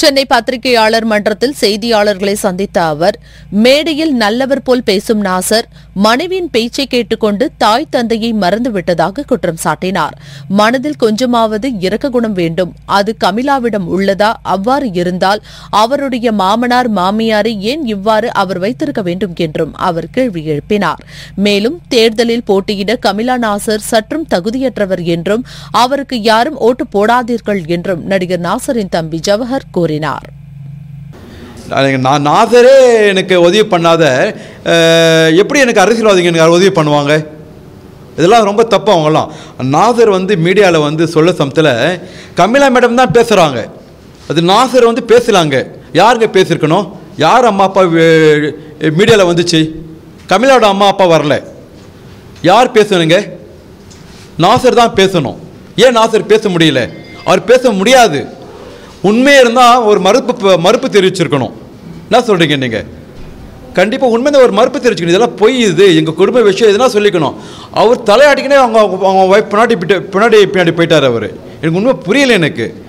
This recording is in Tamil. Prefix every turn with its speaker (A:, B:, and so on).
A: சென்னை பத்திரிகையாளர் மன்றத்தில் செய்தியாளர்களை சந்தித்த அவர் மேடையில் நல்லவர் போல் பேசும் நாசர் மனைவியின் பேச்சை கேட்டுக்கொண்டு தாய் தந்தையை மறந்துவிட்டதாக குற்றம் சாட்டினார். மனதில் கொஞ்சமாவது இரக்க குணம் வேண்டும். அது கமிலாவிடம் உள்ளதா? அவ்வாறு இருந்தால் அவருடைய மாமனார் மாமியாரை ஏன் இவ்வாறு அவர் வைத்திருக்க வேண்டும் என்றும் அவர் கேள்வி எழுப்பினார். மேலும் தேர்தலில் போட்டியிட கமிலா நாசர் சற்றும் தகுதியற்றவர் என்றும் அவருக்கு யாரும் ஓட்டு போடாதீர்கள் என்றும் நடிகர் நாசரின் தம்பி ஜவஹர் கூறினார்.
B: நான் நான் நாசரே எனக்கு உதவி பண்ணாத எப்படி எனக்கு அரசியல்வாதிங்க எனக்கு உதவி பண்ணுவாங்க? இதெல்லாம் ரொம்ப தப்பு அவங்கெல்லாம். நாசர் வந்து மீடியாவில் வந்து சொல்ல சமத்தில் கமிலா மேடம் தான் பேசுகிறாங்க அது நாசர் வந்து பேசலாங்க. யாருங்க பேசியிருக்கணும் யார் அம்மா அப்பா மீடியாவில் வந்துச்சு? கமிலாவோட அம்மா அப்பா வரல. யார் பேசணுங்க? நாசர் தான் பேசணும். ஏன் நாசர் பேச முடியல? அவர் பேச முடியாது. உண்மையாக இருந்தால் ஒரு மறுப்பு மறுப்பு தெரிவிச்சிருக்கணும். என்ன சொல்கிறீங்க நீங்கள் கண்டிப்பாக உண்மையாக ஒரு மறுப்பு தெரிவிச்சுக்கணும். இதெல்லாம் பொய் இது. எங்கள் குடும்ப விஷயம் எதுனா சொல்லிக்கணும். அவர் தலையாட்டிக்கினே அவங்க அவங்க ஒய்ஃப் பின்னாடி பின்னாடி பின்னாடி போயிட்டார் அவர். எனக்கு உண்மை புரியல எனக்கு.